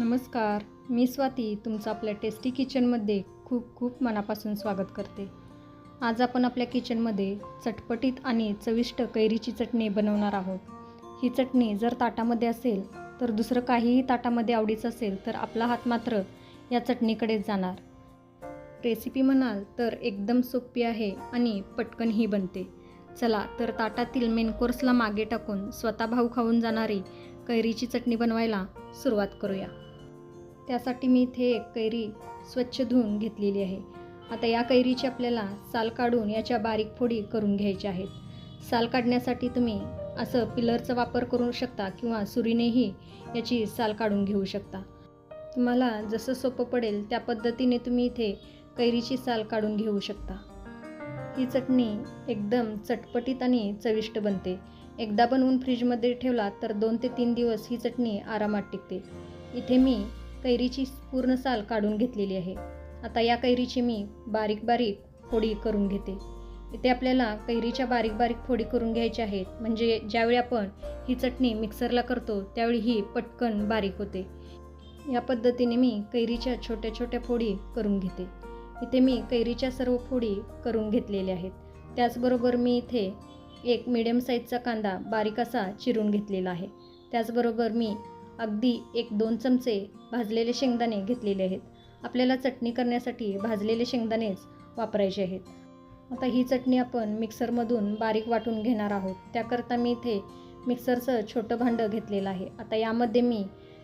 नमस्कार मी स्वाती तुमचं आपल्या टेस्टी किचनमध्ये खूप खूप मनापासून स्वागत करते. आज आपण आपल्या किचनमध्ये चटपटीत आणि चविष्ट कैरीची चटणी बनवणार आहोत. ही चटणी जर ताटामध्ये असेल तर दुसरं काहीही ताटामध्ये आवडीचं असेल तर आपला हात मात्र या चटणीकडेच जाणार. रेसिपी म्हणाल तर एकदम सोपी आहे आणि पटकनही बनते. चला तर ताटातील मेन कोर्सला मागे टाकून स्वतः भाऊ खाऊन जाणारी कैरीची चटणी बनवायला सुरुवात करूया. त्यासाठी मी इथे एक कैरी स्वच्छ धुवून घेतलेली आहे. आता या कैरीची आपल्याला साल काढून याच्या बारीक फोडी करून घ्यायच्या आहेत. साल काढण्यासाठी तुम्ही असं पिलरचा वापर करू शकता किंवा सुरीनेही याची साल काढून घेऊ शकता. तुम्हाला जसं सोपं पडेल त्या पद्धतीने तुम्ही इथे कैरीची साल काढून घेऊ शकता. ही चटणी एकदम चटपटीत आणि चविष्ट बनते. एकदा बनवून फ्रीजमध्ये ठेवला तर दोन ते तीन दिवस ही चटणी आरामात टिकते. इथे मी कैरीची पूर्ण साल काढून घेतलेली आहे. आता या कैरीची मी बारीक बारीक फोडी करून घेते. इथे आपल्याला कैरीच्या बारीक बारीक फोडी करून घ्यायच्या आहेत. म्हणजे ज्यावेळी आपण ही चटणी मिक्सरला करतो त्यावेळी ही पटकन बारीक होते. या पद्धतीने मी कैरीच्या छोट्या छोट्या फोडी करून घेते. इथे मी कैरीच्या सर्व फोडी करून घेतलेल्या आहेत. त्याचबरोबर मी इथे एक मिडियम साईजचा कांदा बारीक असा चिरून घेतलेला आहे. त्याचबरोबर मी अगदी एक दोन चमचे भाजलेले शेंगदाणे घेतलेले आहेत. आपल्याला चटणी करण्यासाठी भाजलेले शेंगदाणेच वापरायचे आहेत. आता ही चटणी आपण मिक्सरमधून बारीक वाटून घेणार आहोत. त्याकरता मी इथे मिक्सरचं छोटं भांडं घेतलेलं आहे. आता यामध्ये मी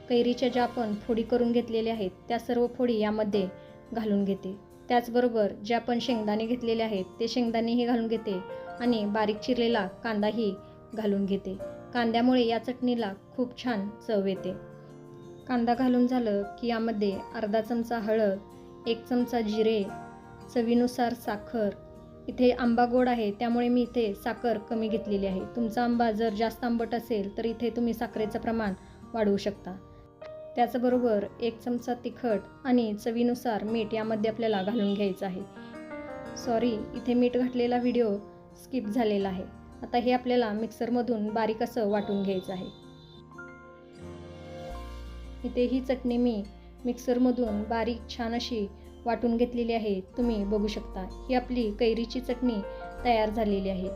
कैरीच्या ज्या आपण फोडी करून घेतलेल्या आहेत त्या सर्व फोडी यामध्ये घालून घेते. त्याचबरोबर जे आपण शेंगदाणे घेतलेले आहेत ते शेंगदाणेही घालून घेते आणि बारीक चिरलेला कांदाही घालून घेते. कांद्यामुळे या चटणीला खूप छान चव येते. कांदा घालून झालं की यामध्ये अर्धा चमचा हळद एक चमचा जिरे चवीनुसार साखर. इथे आंबा गोड आहे त्यामुळे मी इथे साखर कमी घेतलेली आहे. तुमचा आंबा जर जास्त आंबट असेल तर इथे तुम्ही साखरेचं प्रमाण वाढवू शकता. त्याचबरोबर एक चमचा तिखट आणि चवीनुसार मीठ यामध्ये आपल्याला घालून घ्यायचं आहे. सॉरी इथे मीठ घातलेला व्हिडिओ स्किप झालेला आहे. आता हे आपल्याला मिक्सरमधून बारीक असं वाटून घ्यायचं आहे. इथे ही चटणी मी मिक्सरमधून बारीक छान अशी वाटून घेतलेली आहे. तुम्ही बघू शकता ही आपली कैरीची चटणी तयार झालेली आहे.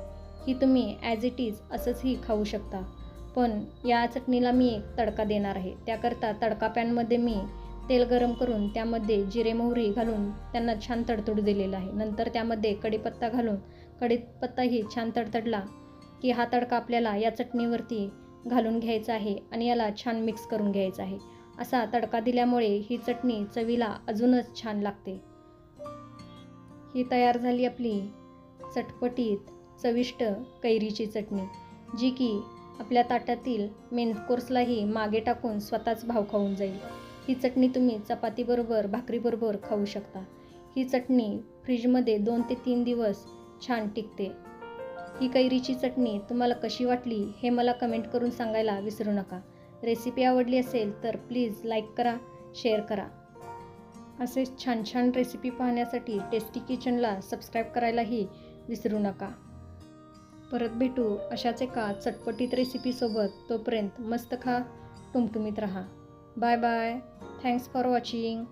ही तुम्ही ॲज इट इज असंचही खाऊ शकता. पण या चटणीला मी एक तडका देणार आहे. त्याकरता तडका पॅनमध्ये मी तेल गरम करून त्यामध्ये जिरे मोहरी घालून त्यांना छान तडतडू दिलेलं आहे. नंतर त्यामध्ये कढीपत्ता घालून कडीपत्ताही छान तडतडला की हा तडका आपल्याला या चटणीवरती घालून घ्यायचा आहे आणि याला छान मिक्स करून घ्यायचा आहे. असा तडका दिल्यामुळे ही चटणी चवीला अजूनच छान लागते. ही तयार झाली आपली चटपटीत चविष्ट कैरीची चटणी जी की आपल्या ताटातील मेन कोर्सलाही मागे टाकून स्वतःच भाव खाऊन जाईल. ही चटणी तुम्ही चपातीबरोबर भाकरीबरोबर खाऊ शकता. ही चटणी फ्रीजमध्ये दोन ते तीन दिवस छान टिकते. ही कैरीची चटणी तुम्हाला कशी वाटली हे मला कमेंट करून सांगायला विसरू नका. रेसिपी आवडली असेल तर प्लीज लाईक करा शेअर करा. असेच छान छान रेसिपी पाहण्यासाठी टेस्टी किचनला सबस्क्राईब करायलाही विसरू नका. परत भेटू अशाच एका चटपटीत रेसिपीसोबत तोपर्यंत मस्त खा टुमटुमीत राहा. Bye bye thanks for watching